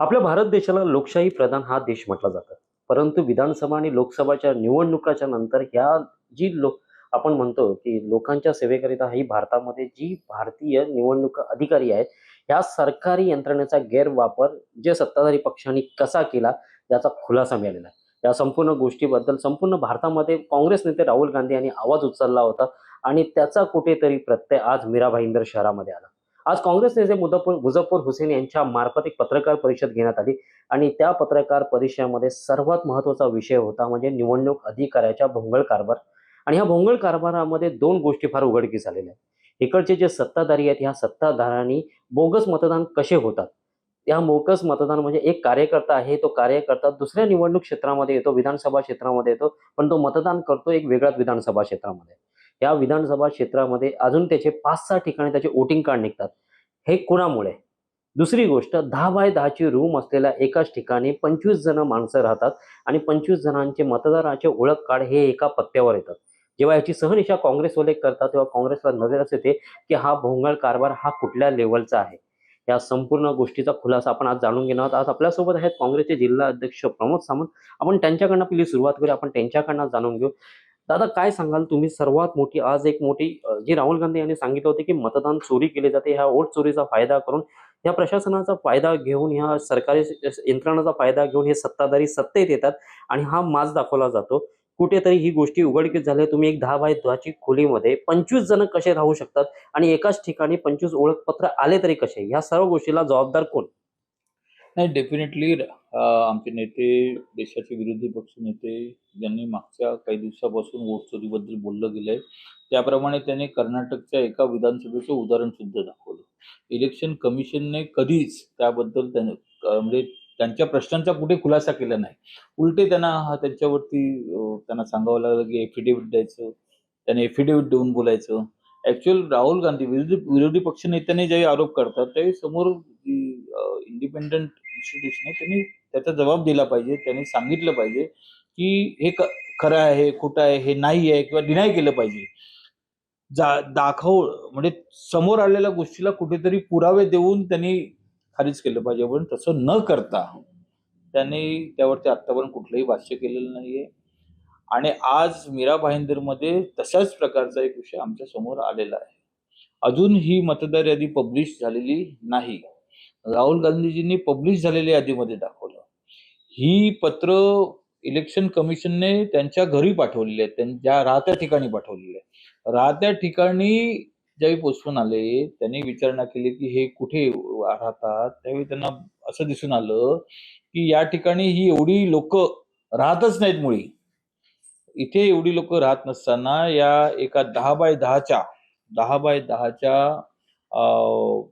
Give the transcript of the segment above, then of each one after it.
आपल्या भारत देशाला लोकशाही प्रधान हा देश म्हटला जातो. परंतु विधानसभा आणि लोकसभाच्या निवडणुकाच्या नंतर ह्या जी लोक आपण म्हणतो की लोकांच्या सेवेकरिता ही भारतामध्ये जी भारतीय निवडणूक अधिकारी आहेत ह्या सरकारी यंत्रणेचा गैरवापर जे सत्ताधारी पक्षांनी कसा केला याचा खुलासा मिळालेला आहे. या संपूर्ण गोष्टीबद्दल संपूर्ण भारतामध्ये काँग्रेस नेते राहुल गांधी यांनी आवाज उचलला होता आणि त्याचा कुठेतरी प्रत्यय आज मीरा भाईंदर शहरामध्ये आला. आज काँग्रेस नेते मुझफ्फर मुझफ्फर हुसेन यांच्या मार्फत एक पत्रकार परिषद घेण्यात आली आणि त्या पत्रकार परिषदेमध्ये सर्वात महत्त्वाचा विषय होता म्हणजे निवडणूक अधिकाऱ्याच्या भोंगळ कारभार. आणि ह्या भोंगळ कारभारामध्ये दोन गोष्टी फार उघडकीस आलेल्या आहेत. इकडचे जे सत्ताधारी आहेत ह्या सत्ताधारांनी बोगस मतदान कसे होतात? त्या मोकस मतदान म्हणजे एक कार्यकर्ता आहे तो कार्यकर्ता दुसऱ्या निवडणूक क्षेत्रामध्ये येतो विधानसभा क्षेत्रामध्ये येतो पण तो मतदान करतो एक वेगळ्याच विधानसभा क्षेत्रामध्ये. या विधानसभा क्षेत्रामध्ये अजून त्याचे पाच सहा ठिकाणी त्याचे वोटिंग कार्ड निघतात. हे कुणामुळे? दुसरी गोष्ट दहा बाय दहाची रूम असलेल्या एकाच ठिकाणी पंचवीस जण माणसं राहतात आणि पंचवीस जणांचे मतदाराचे ओळख कार्ड हे एका पत्त्यावर येतात. जेव्हा याची सहनिशा काँग्रेसवाले करतात तेव्हा काँग्रेसला नजरच येते की हा भोंगळ कारभार हा कुठल्या लेवलचा आहे? या संपूर्ण गोष्टीचा खुलासा आपण आज जाणून घेणार आहोत. आज आपल्यासोबत आहेत काँग्रेसचे जिल्हा अध्यक्ष प्रमोद सावंत. आपण त्यांच्याकडनं पहिली सुरुवात करूया. आपण त्यांच्याकडनं जाणून घेऊ. दादा काय सांगाल तुम्ही? सर्वात मोठी आज एक मोठी जी राहुल गांधी यांनी सांगितलं होते की मतदान चोरी केले जाते ह्या वोट चोरीचा फायदा करून या प्रशासनाचा फायदा घेऊन ह्या सरकारी यंत्रणाचा फायदा घेऊन हे सत्ताधारी सत्तेत येतात आणि हा माज दाखवला जातो. कुठेतरी ही गोष्टी उघडकीस झाल्या. तुम्ही एक दहा बाय दहाची खोलीमध्ये पंचवीस जण कसे राहू शकतात आणि एकाच ठिकाणी पंचवीस ओळखपत्र आले तरी कसे? ह्या सर्व गोष्टीला जबाबदार कोण? नाही डेफिनेटली आमचे नेते देशाचे विरोधी पक्ष नेते ज्यांनी मागच्या काही दिवसापासून वोट चोरीबद्दल बोललं गेलंय त्याप्रमाणे त्याने कर्नाटकच्या एका विधानसभेचं उदाहरण सुद्धा दाखवलं. इलेक्शन कमिशनने कधीच त्याबद्दल त्याने म्हणजे त्यांच्या प्रश्नांचा कुठे खुलासा केला नाही. उलटे त्यांना हा त्यांच्यावरती त्यांना सांगावं लागलं की एफिडेव्हिट द्यायचं त्याने एफिडेव्हिट देऊन बोलायचं. ऍक्च्युअल राहुल गांधी विरोधी विरोधी पक्ष नेत्याने जे आरोप करतात त्यावेळी समोर जी इंडिपेंडंट इन्स्टिट्यूशन आहे त्यांनी त्याचा जबाब दिला पाहिजे त्यांनी सांगितलं पाहिजे की हे खरं आहे खोटं आहे हे नाही आहे किंवा डिनाय केलं पाहिजे. जा दाखव म्हणजे समोर आलेल्या गोष्टीला कुठेतरी पुरावे देऊन त्यांनी खारिज केलं पाहिजे पण तसं न करता त्यांनी त्यावरती आत्तापर्यंत कुठलंही भाष्य केलेलं नाहीये. आणि आज मीरा भाईंदरमध्ये तशाच प्रकारचा एक विषय आमच्यासमोर आलेला आहे. अजून ही मतदार यादी पब्लिश झालेली नाही. राहुल गांधीजींनी पब्लिश झालेल्या यादीमध्ये दाखवलं. ही पत्र इलेक्शन कमिशनने त्यांच्या घरी पाठवलेली आहेत. त्यांच्या राहत्या ठिकाणी पाठवलेली आहेत. राहत्या ठिकाणी ज्यावेळी पोचवून आले त्यांनी विचारणा केली की हे कुठे राहतात? त्यावेळी त्यांना असं दिसून आलं की या ठिकाणी ही एवढी लोक राहतच नाहीत मुळी. इथे एवढी लोक राहत नसताना या एका दहा बाय दहाच्या दहा बाय दहाच्या अं,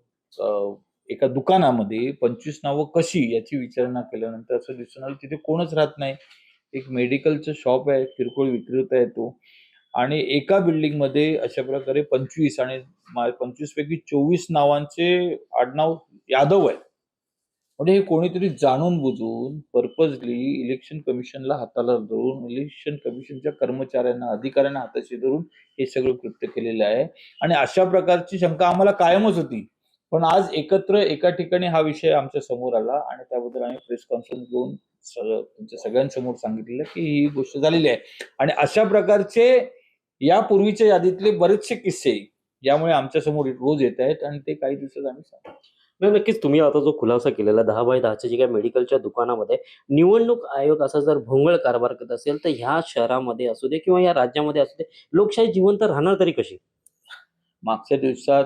एका दुकानामध्ये पंचवीस नावं कशी याची विचारणा केल्यानंतर असं दिसून आलं तिथे कोणच राहत नाही. एक मेडिकलचं शॉप आहे किरकोळ विक्रेता आहे तो. आणि एका बिल्डिंगमध्ये अशा प्रकारे पंचवीस आणि पंचवीस पैकी चोवीस नावांचे आडनाव यादव आहे म्हणजे हे कोणीतरी जाणून बुजून पर्पजली इलेक्शन कमिशनला हाताला धरून इलेक्शन कमिशनच्या कर्मचाऱ्यांना अधिकाऱ्यांना हाताशी धरून हे सगळं कृत्य केलेलं आहे. आणि अशा प्रकारची शंका आम्हाला कायमच होती. पण आज एकत्र एका ठिकाणी हा विषय आमच्यासमोर आला आणि त्याबद्दल आम्ही प्रेस कॉन्फरन्स घेऊन सगळं तुमच्या सगळ्यांसमोर सांगितलेलं की ही गोष्ट झालेली आहे. आणि अशा प्रकारचे यापूर्वीच्या यादीतले बरेचसे किस्से यामुळे आमच्यासमोर रोज येत आहेत आणि ते काही दिवसात आम्ही सांगतो नाही नक्कीच तुम्ही आता जो खुलासा केलेला दहा बाय दहाच्या जे काही मेडिकलच्या दुकानामध्ये निवडणूक आयोग असा जर भोंगळ कारभार करत असेल तर ह्या शहरामध्ये असू दे किंवा या राज्यामध्ये असू दे लोकशाही जिवंत राहणार तरी कशी? मागच्या दिवसात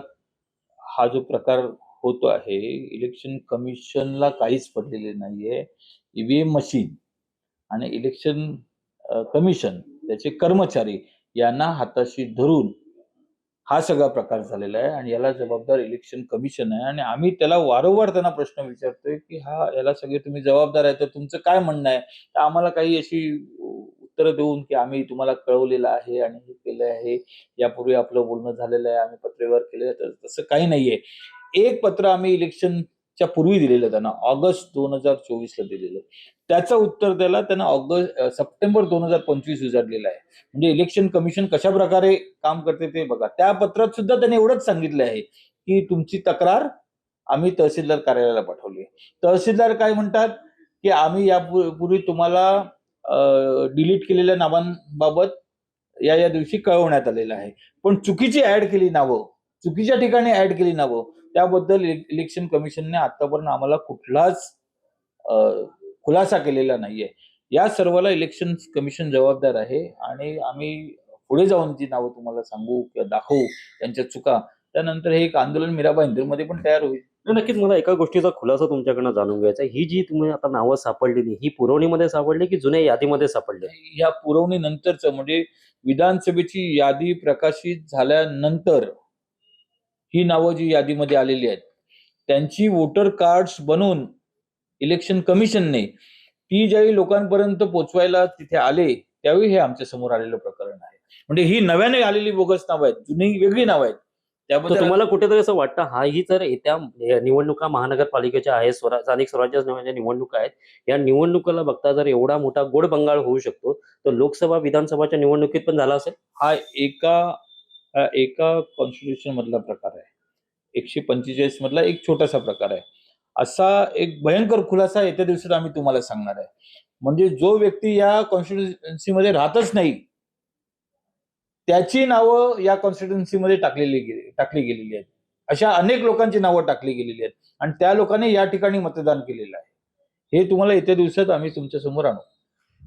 हा जो प्रकार होतो आहे इलेक्शन कमिशनला काहीच पडलेले नाहीये. ईव्हीएम मशीन आणि इलेक्शन कमिशन त्याचे कर्मचारी यांना हाताशी धरून हा सगळा प्रकार झालेला आहे आणि याला जबाबदार इलेक्शन कमिशन आहे. आणि आम्ही त्याला वारंवार त्यांना प्रश्न विचारतोय की हा याला सगळे तुम्ही जबाबदार आहे तर तुमचं काय म्हणणं आहे? तर आम्हाला काही अशी उत्तर देऊन की आम्ही तुम्हाला कळवलेलं आहे आणि हे केलं आहे. यापूर्वी आपलं बोलणं झालेलं आहे. आम्ही पत्रव्यवहार केलेलं आहे तर तसं काही नाहीये. एक पत्र आम्ही इलेक्शनच्या पूर्वी दिलेलं त्यांना. ऑगस्ट दोन हजार चोवीसला दिलेलं. त्याचं उत्तर द्यायला त्यांना ऑगस्ट सप्टेंबर दोन हजार पंचवीस विचारलेलं आहे. म्हणजे इलेक्शन कमिशन कशा प्रकारे काम करते ते बघा. त्या पत्रात सुद्धा त्यांनी एवढंच सांगितलं आहे की तुमची तक्रार आम्ही तहसीलदार कार्यालयाला पाठवली आहे. तहसीलदार काय म्हणतात? की आम्ही यापूर्वी तुम्हाला डिलीट केलेल्या नावांबाबत या या दिवशी कळवण्यात आलेलं आहे. पण चुकीची ऍड केली नावं चुकीच्या ठिकाणी ऍड केली नावं त्याबद्दल इलेक्शन कमिशनने आतापर्यंत आम्हाला कुठलाच खुलासा केलेला नाहीये. या सर्वाला इलेक्शन कमिशन जबाबदार आहे आणि आम्ही पुढे जाऊन जी नावं तुम्हाला सांगू किंवा दाखवू त्यांच्या चुका त्यानंतर हे एक आंदोलन मीराबा इंदूरमध्ये पण तयार होईल. नक्कीच मला एका गोष्टीचा खुलासा तुमच्याकडनं जाणून घ्यायचा आहे. ही जी तुम्ही आता नावं सापडलेली ही पुरवणीमध्ये सापडली की जुन्या यादीमध्ये सापडली? या पुरवणी नंतरच म्हणजे विधानसभेची यादी प्रकाशित झाल्यानंतर ही नावं जी यादीमध्ये आलेली आहेत त्यांची वोटर कार्ड्स बनवून इलेक्शन कमिशनने ती ज्यावेळी लोकांपर्यंत पोचवायला तिथे आले त्यावेळी हे आमच्यासमोर आलेलं प्रकरण आहे. म्हणजे ही नव्याने आलेली बोगस नावं आहेत जुनी वेगळी नावं आहेत. त्याबद्दल तुम्हाला कुठेतरी असं वाटतं हा ही तर येत्या निवडणुका महानगरपालिकेच्या आहेत स्वरा स्थानिक स्वराज्य निवडणुका आहेत या निवडणुकाला बघता जर एवढा मोठा गोड बंगाल होऊ शकतो तर लोकसभा विधानसभाच्या निवडणुकीत पण झाला असेल? हा एका एका कॉन्स्टिट्यूशन मधला प्रकार आहे. एकशे पंचेचाळीस मधला एक छोटासा प्रकार आहे. असा एक भयंकर खुलासा येत्या दिवसात आम्ही तुम्हाला सांगणार आहे. म्हणजे जो व्यक्ती या कॉन्स्टिट्युन्सी मध्ये राहतच नाही त्याची नावं या कॉन्स्टिट्युन्सी मध्ये टाकलेली टाकली गेलेली आहेत. अशा अनेक लोकांची नावं टाकली गेलेली आहेत. आणि त्या लोकांनी या ठिकाणी मतदान केलेलं आहे. हे तुम्हाला येत्या दिवसात आम्ही तुमच्यासमोर आणू.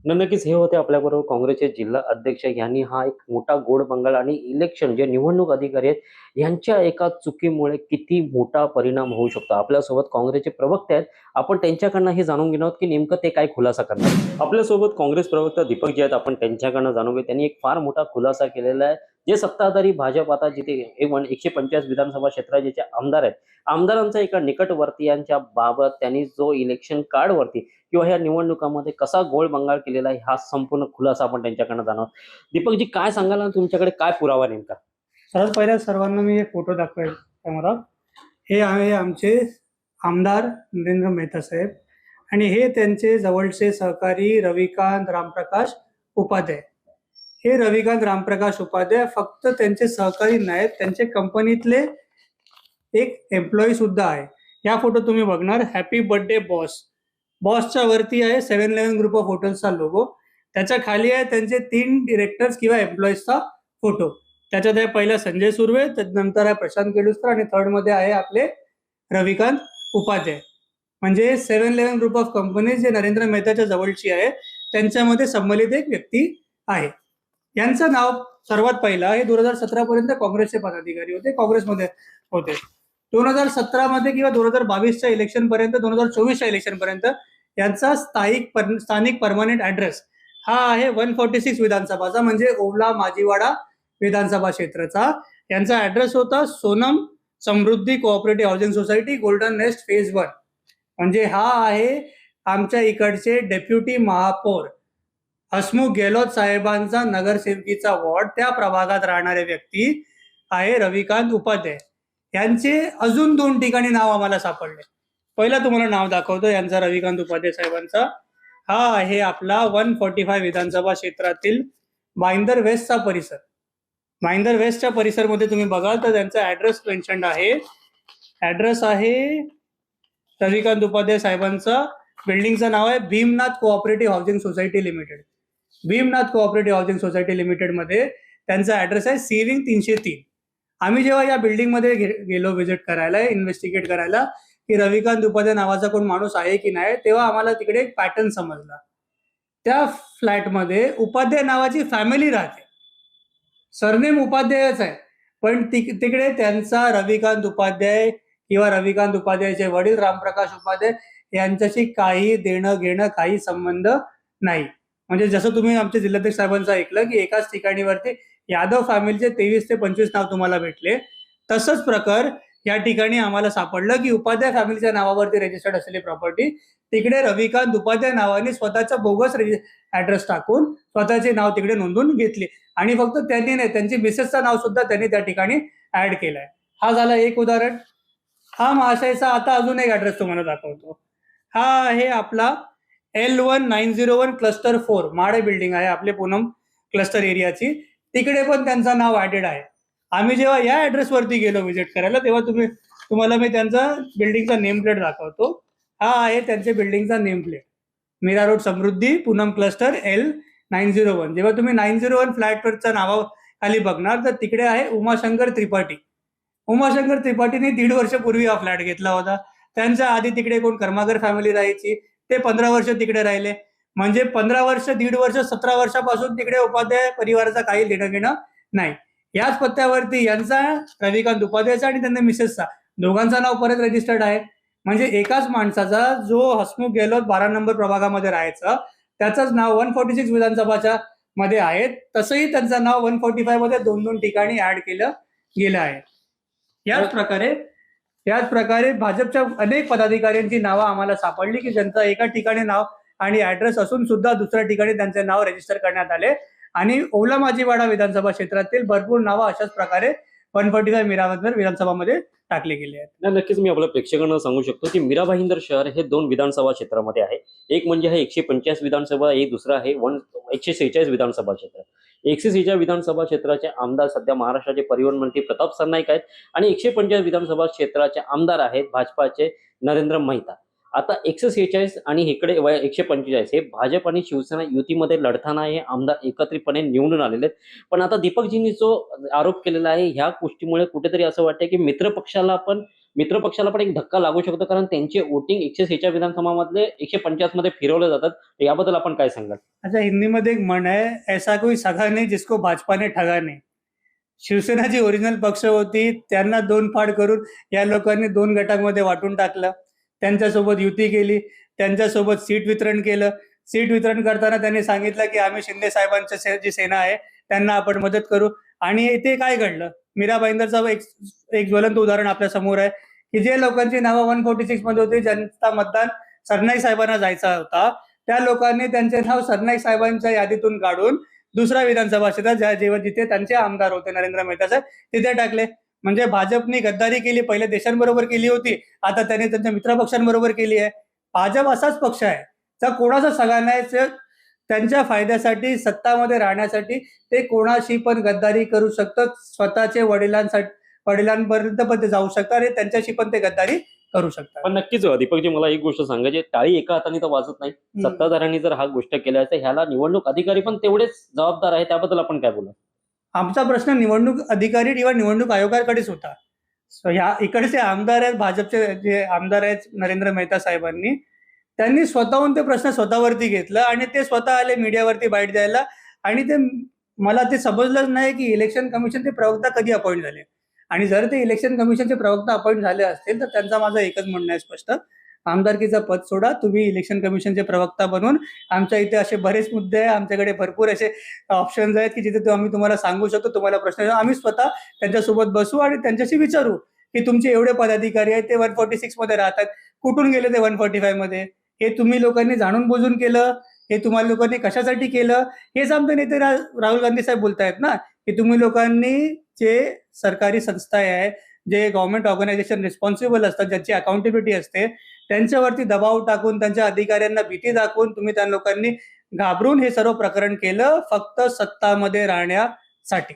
न नक्कीच हे होते आपल्याबरोबर काँग्रेसचे जिल्हा अध्यक्ष. यांनी हा एक मोठा गोड बंगाल आणि इलेक्शन जे निवडणूक अधिकारी आहेत यांच्या एका चुकीमुळे किती मोठा परिणाम होऊ शकतो? आपल्यासोबत काँग्रेसचे प्रवक्ते आहेत. आपण त्यांच्याकडनं हे जाणून घेणार आहोत की नेमकं ते काय खुलासा करणार आपल्यासोबत काँग्रेस प्रवक्ता दीपक जे आहेत आपण त्यांच्याकडनं जाणून घेऊ. त्यांनी एक फार मोठा खुलासा केलेला आहे. जे सत्ताधारी भाजप आता जिथे एकशे पंचाळीस विधानसभा क्षेत्राचे आमदार आहेत आमदारांचा एका निकटवर्तीयांच्या बाबत त्यांनी जो इलेक्शन कार्ड वरती किंवा ह्या निवडणुकामध्ये कसा गोळ बंगाल केलेला आहे हा संपूर्ण खुलासा आपण त्यांच्याकडनं जाणव दीपकजी काय सांगाल तुमच्याकडे काय पुरावा नेमका? सर्वात पहिल्या सर्वांना मी एक फोटो दाखवेल कॅमेरा हे आहे आमचे आमदार नरेंद्र मेहता साहेब आणि हे त्यांचे जवळचे सहकारी रविकांत रामप्रकाश उपाध्याय. हे रविकांत रामप्रकाश उपाध्याय फक्त त्यांचे सहकारी नाहीत त्यांचे कंपनीतले एक एम्प्लॉई सुद्धा आहे. या फोटो तुम्ही बघणार. हॅपी बर्थडे बॉस बॉसच्या वरती आहे सेव्हन इलेव्हन ग्रुप ऑफ हॉटेल्सचा लोगो त्याच्याखाली आहे त्यांचे तीन डिरेक्टर्स किंवा एम्प्लॉईजचा फोटो त्याच्यात आहे पहिला संजय सुर्वे नंतर आहे प्रशांत केडुस्कर आणि थर्डमध्ये आहे आपले रविकांत उपाध्याय म्हणजे seven eleven group of companies जे नरेंद्र मेहताच्या जवळची आहे त्यांच्यामध्ये संबंधित एक व्यक्ती आहे. यांचं नाव सर्वात पहिला हे दोन हजार सतरा पर्यंत काँग्रेसचे पदाधिकारी होते काँग्रेसमध्ये होते. दोन हजार सतरा मध्ये किंवा दोन हजार बावीसच्या इलेक्शन पर्यंत दोन हजार चोवीसच्या इलेक्शन पर्यंत यांचा स्थायिक पर- स्थानिक परमनंट ऍड्रेस हा आहे वन फोर्टी सिक्स विधानसभाचा म्हणजे ओवला माजीवाडा विधानसभा क्षेत्राचा. यांचा ऍड्रेस होता Sonam Samruddhi cooperative housing society golden nest phase one म्हणजे हा आहे आमच्या इकडचे डेप्युटी महापौर. हसमुख गेहलोत साहेबांचा नगरसेवकीचा वॉर्ड त्या प्रभागात राहणारे व्यक्ती आहे रविकांत उपाध्याय. यांचे अजून दोन ठिकाणी नाव आम्हाला सापडले. पहिला तुम्हाला नाव दाखवतो यांचा रविकांत उपाध्याय साहेबांचा. हा आहे आपला वन फोर्टी फाय विधानसभा क्षेत्रातील बाईंदर वेस्टचा परिसर. माइंदर वेस्टच्या परिसरमध्ये तुम्ही बघाल तर त्यांचा ऍड्रेस मेन्शन आहे. ऍड्रेस आहे रविकांत उपाध्याय साहेबांचा. बिल्डिंगचं नाव आहे Bhimnath cooperative housing society limited Bhimnath cooperative housing society लिमिटेडमध्ये त्यांचा ऍड्रेस आहे सिविंग तीनशे तीन. आम्ही जेव्हा या बिल्डिंगमध्ये गेलो व्हिजिट करायला इन्व्हेस्टिगेट करायला की रविकांत उपाध्याय नावाचा कोण माणूस आहे की नाही तेव्हा आम्हाला तिकडे एक पॅटर्न समजला. त्या फ्लॅटमध्ये उपाध्याय नावाची फॅमिली राहते. सरनेम उपाध्यायच आहे. पण तिक- तिकडे त्यांचा रविकांत उपाध्याय किंवा रविकांत उपाध्यायचे वडील रामप्रकाश उपाध्याय यांच्याशी काही देणं घेणं काही संबंध नाही. म्हणजे जसं तुम्ही आमच्या जिल्हाध्यक्ष साहेबांचं ऐकलं की एकाच ठिकाणीवरती यादव फॅमिलीचे तेवीस ते पंचवीस नाव तुम्हाला भेटले. तसंच प्रकार या ठिकाणी आम्हाला सापडलं की उपाध्याय फॅमिलीच्या नावावरती रजिस्टर्ड असलेली प्रॉपर्टी तिकडे रविकांत उपाध्याय नावाने स्वतःचा बोगस ऍड्रेस टाकून स्वतःचे नाव तिकडे नोंदवून घेतले. आणि फक्त त्यांनी नाही त्यांची मिसेसचं नाव सुद्धा त्यांनी त्या ठिकाणी ऍड केलंय. हा झाला एक उदाहरण. हा महाशयचा आता अजून एक ऍड्रेस तुम्हाला दाखवतो. हा आहे आपला L one nine zero one cluster four माडे बिल्डिंग आहे आपले पूनम क्लस्टर एरियाची तिकडे पण त्यांचं नाव ऍडेड आहे. आम्ही जेव्हा या ऍड्रेसवरती गेलो व्हिजिट करायला तेव्हा तुम्ही तुम्हाला मी त्यांचा बिल्डिंगचा नेम प्लेट दाखवतो. हा आहे त्यांच्या बिल्डिंगचा name plate Mira road Samruddhi Poonam cluster L nine zero one जेव्हा तुम्ही नाईन झिरो वन फ्लॅटवरच्या नावाखाली बघणार तर तिकडे आहे उमाशंकर त्रिपाठी. उमाशंकर त्रिपाठीने दीड वर्षपूर्वी हा फ्लॅट घेतला होता. त्यांच्या आधी तिकडे कोण कर्माकर फॅमिली राहायची ते पंधरा वर्ष तिकडे राहिले. म्हणजे पंधरा वर्ष दीड वर्ष सतरा वर्षापासून तिकडे उपाध्याय परिवाराचा काही देणं घेणं नाही. याच पत्त्यावरती यांचा रविकांत उपाध्यायचा आणि त्यांच्या मिसेसचा दोघांचा नाव परत रजिस्टर्ड आहे. म्हणजे एकाच माणसाचा जो हसमुख गेलो बारा नंबर प्रभागामध्ये राहायचं त्याचंच नाव वन फोर्टी सिक्स विधानसभाच्या मध्ये आहे. तसंही त्यांचं नाव वन फोर्टी फायमध्ये दोन दोन ठिकाणी ऍड केलं गेलं आहे. याच प्रकारे याच प्रकारे भाजपच्या अनेक पदाधिकाऱ्यांची नावं आम्हाला सापडली की ज्यांचं एका ठिकाणी नाव आणि ऍड्रेस असून सुद्धा दुसऱ्या ठिकाणी त्यांचे नाव रजिस्टर करण्यात आले. आणि ओला माजीवाडा विधानसभा क्षेत्रातील भरपूर नावं अशाच प्रकारे वन फोर्टी फाय मीराबाद विधानसभामध्ये टाकले गेले आहेत. नाही नक्कीच मी आपल्या प्रेक्षकांना सांगू शकतो की मीरा भाईंदर शहर हे दोन विधानसभा क्षेत्रामध्ये आहे. एक म्हणजे आहे एकशे पंचाळीस विधानसभा एक दुसरं आहे वन एकशे सेहेचाळीस विधानसभा क्षेत्र. एकशे सेहेचाळीस विधानसभा क्षेत्राचे आमदार सध्या महाराष्ट्राचे परिवहन मंत्री प्रताप सरनाईक आहेत आणि एकशे पंचाळीस विधानसभा क्षेत्राचे आमदार आहेत भाजपाचे नरेंद्र मेहता. आता एकशे सेहेचाळीस आणि इकडे वय- एकशे पंचेचाळीस हे भाजप आणि शिवसेना युतीमध्ये लढताना हे आमदार एकत्रितपणे निवडून आलेले आहेत. पण आता दीपकजींनी जो आरोप केलेला आहे ह्या गोष्टीमुळे कुठेतरी असं वाटतं की मित्रपक्षाला पण मित्रपक्षाला पण एक धक्का लागू शकतो कारण त्यांचे वोटिंग एकशे सेहेचाळीस विधानसभामधले एकशे पंचाळीसमध्ये फिरवले जातात. याबद्दल आपण काय सांगाल? अच्छा हिंदीमध्ये एक म्हण आहे ऐसा कोई सगा नाही जिसको भाजपाने ठगा नाही. शिवसेना जी ओरिजिनल पक्ष होती त्यांना दोन फाड करून या लोकांनी दोन गटांमध्ये वाटून टाकलं. त्यांच्यासोबत युती केली त्यांच्यासोबत सीट वितरण केलं. सीट वितरण करताना त्यांनी सांगितलं की आम्ही शिंदे साहेबांच्या से- जी सेना आहे त्यांना आपण मदत करू. आणि इथे काय घडलं? मीरा भाईंदरचं एक एक ज्वलंत उदाहरण आपल्यासमोर आहे की जे लोकांची नावं वन फोर्टी सिक्समध्ये होती ज्यांचा मतदान सरनाईक साहेबांना जायचा होता त्या लोकांनी त्यांचे नाव सरनाईक साहेबांच्या यादीतून काढून दुसरा विधानसभा क्षेत्रात ज्या जेव्हा जिथे त्यांचे आमदार होते नरेंद्र मेहता साहेब तिथे टाकले. म्हणजे भाजपने गद्दारी केली पहिले देशांबरोबर केली होती आता त्यांनी त्यांच्या मित्रपक्षांबरोबर केली आहे. भाजप असाच पक्ष आहे तर कोणाचा सगळा नाही तर त्यांच्या फायद्यासाठी सत्तामध्ये राहण्यासाठी ते कोणाशी पण गद्दारी करू शकतात स्वतःचे वडिलांसाठी वडिलांपर्यंत पण ते जाऊ शकतात आणि त्यांच्याशी पण ते गद्दारी करू शकतात. पण नक्कीच दीपकजी मला एक गोष्ट सांगायची टाळी एका हाताने तर वाजत नाही. सत्ताधाऱ्यांनी जर हा गोष्ट केल्या तर ह्याला निवडणूक अधिकारी पण तेवढेच जबाबदार आहे त्याबद्दल आपण काय बोलू आमचा प्रश्न निवडणूक अधिकारी किंवा निवडणूक आयोगाकडेच होता. सो ह्या इकडचे आमदार आहेत भाजपचे जे आमदार आहेत नरेंद्र मेहता साहेबांनी. त्यांनी स्वतःहून ते प्रश्न स्वतःवरती घेतलं आणि ते स्वतः आले मीडियावरती बाईट द्यायला. आणि ते मला ते समजलंच नाही की इलेक्शन कमिशनचे प्रवक्ता कधी अपॉइंट झाले. आणि जर ते इलेक्शन कमिशनचे प्रवक्ता अपॉइंट झाले असतील तर त्यांचा माझं एकच म्हणणं आहे स्पष्ट. आमदारकीचं पद सोडा. तुम्ही इलेक्शन कमिशनचे प्रवक्ता बनून आमच्या इथे असे बरेच मुद्दे आहे. आमच्याकडे भरपूर असे ऑप्शन्स आहेत की जिथे आम्ही तुम्हाला सांगू शकतो तुम्हाला प्रश्न आम्ही स्वतः त्यांच्यासोबत बसू आणि त्यांच्याशी विचारू की तुमचे एवढे पदाधिकारी आहेत ते वन फोर्टी सिक्समध्ये राहतात. कुठून गेले ते वन फोर्टी फाईव्हमध्ये? हे तुम्ही लोकांनी जाणून बुजून केलं. हे तुम्हाला लोकांनी कशासाठी केलं? हेच आमचे नेते राहुल गांधी साहेब बोलतायत ना की तुम्ही लोकांनी जे सरकारी संस्था आहे जे गव्हर्नमेंट ऑर्गनायझेशन रिस्पॉन्सिबल असतात ज्यांची अकाउंटेबिलिटी असते त्यांच्यावरती दबाव टाकून त्यांच्या अधिकाऱ्यांना भीती दाखवून तुम्ही त्या लोकांनी घाबरून हे सर्व प्रकरण केलं फक्त सत्तामध्ये राहण्यासाठी.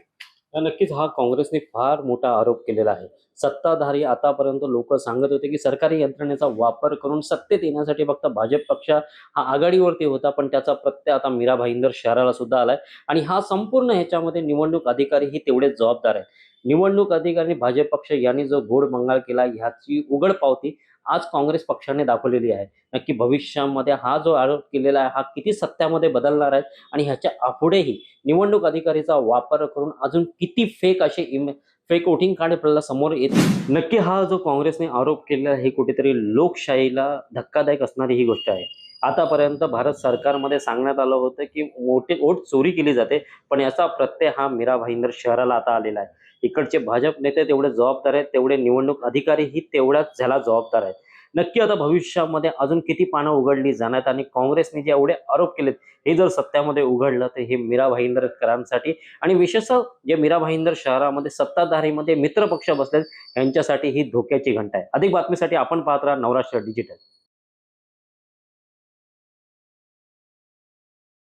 नक्कीच हा काँग्रेसने फार मोठा आरोप केलेला आहे. सत्ताधारी आतापर्यंत लोक सांगत होते की सरकारी यंत्रणेचा वापर करून सत्तेत येण्यासाठी फक्त भाजप पक्ष हा आघाडीवरती होता पण त्याचा प्रत्यय आता मीरा भाईंदर शहराला सुद्धा आलाय. आणि हा संपूर्ण ह्याच्यामध्ये निवडणूक अधिकारी ही तेवढेच जबाबदार आहे निवडणूक अधिकारी भाजप पक्ष यांनी जो घोड मंगाळ केला ह्याची उघड पावती आज काँग्रेस पक्षाने दाखवलेली आहे. नक्की भविष्यामध्ये हा जो आरोप केलेला आहे हा किती सत्यामध्ये बदलणार आहे आणि ह्याच्या पुढेही निवडणूक अधिकारीचा वापर करून अजून किती फेक असे इमे फेक वोटिंग कार्ड आपल्याला समोर येत नक्की हा जो काँग्रेसने आरोप केलेला आहे हे कुठेतरी लोकशाहीला धक्कादायक असणारी ही गोष्ट आहे. आतापर्यंत भारत सरकारमध्ये सांगण्यात आलं होतं की मोठे वोट चोरी केली जाते पण याचा प्रत्यय हा मीरा भाईंदर शहराला आता आलेला आहे. इकडचे भाजप नेते तेवढे जबाबदार आहेत तेवढे निवडणूक अधिकारीही तेवढ्याच ह्याला जबाबदार आहेत. नक्की आता भविष्यामध्ये अजून किती पानं उघडली जाणार आणि काँग्रेसने जे एवढे आरोप केलेत हे जर सत्यामध्ये उघडलं तर हे मीरा भाईंदरकरांसाठी आणि विशेषतः जे मीरा भाईंदर शहरामध्ये सत्ताधारीमध्ये मित्र पक्ष बसलेत यांच्यासाठी ही धोक्याची घंटा आहे. अधिक बातमीसाठी आपण पाहत राहा नवराष्ट्र डिजिटल.